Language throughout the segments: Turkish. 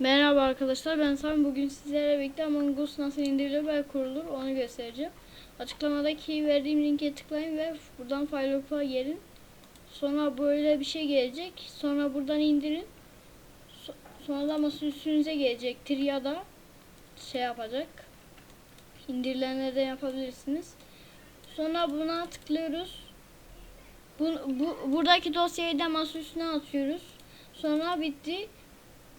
Merhaba arkadaşlar ben Sami bugün sizlerle birlikte Among Us nasıl indirilir ve kurulur onu göstereceğim. Açıklamadaki verdiğim linke tıklayın ve buradan file opa gelin. Sonra böyle bir şey gelecek. Sonra buradan indirin. So- sonra da masa üstünüze gelecektir ya da şey yapacak. İndirilenlerden yapabilirsiniz. Sonra buna tıklıyoruz. Bu, bu, buradaki dosyayı da masa üstüne atıyoruz. Sonra bitti.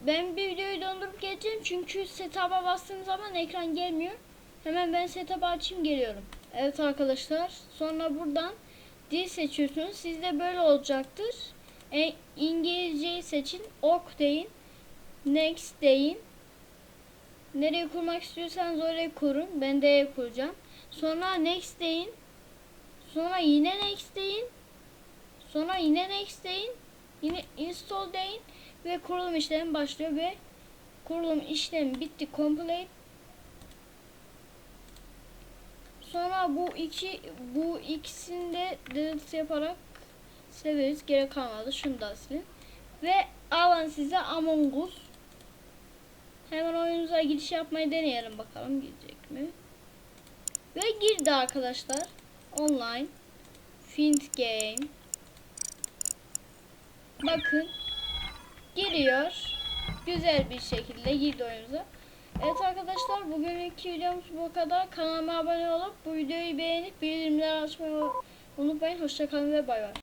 Ben bir videoyu dondurup geleceğim çünkü setup'a bastığım zaman ekran gelmiyor. Hemen ben setup'ı açayım geliyorum. Evet arkadaşlar sonra buradan dil seçiyorsunuz. Sizde böyle olacaktır. E, İngilizceyi seçin. Ok deyin. Next deyin. Nereye kurmak istiyorsanız oraya kurun. Ben de kuracağım. Sonra next deyin. Sonra yine next deyin. Sonra yine next deyin. Yine install deyin ve kurulum işlemi başlıyor ve kurulum işlemi bitti complete sonra bu iki bu ikisini de delete yaparak silebiliriz gerek kalmadı şunu da silin. Ve alın size Among Us. Hemen oyunumuza giriş yapmayı deneyelim bakalım girecek mi? Ve girdi arkadaşlar online Find Game. Bakın giriyor. Güzel bir şekilde girdi oyunumuza. Evet arkadaşlar bugünkü videomuz bu kadar. Kanalıma abone olup bu videoyu beğenip bildirimleri açmayı unutmayın. Hoşçakalın ve bay bay.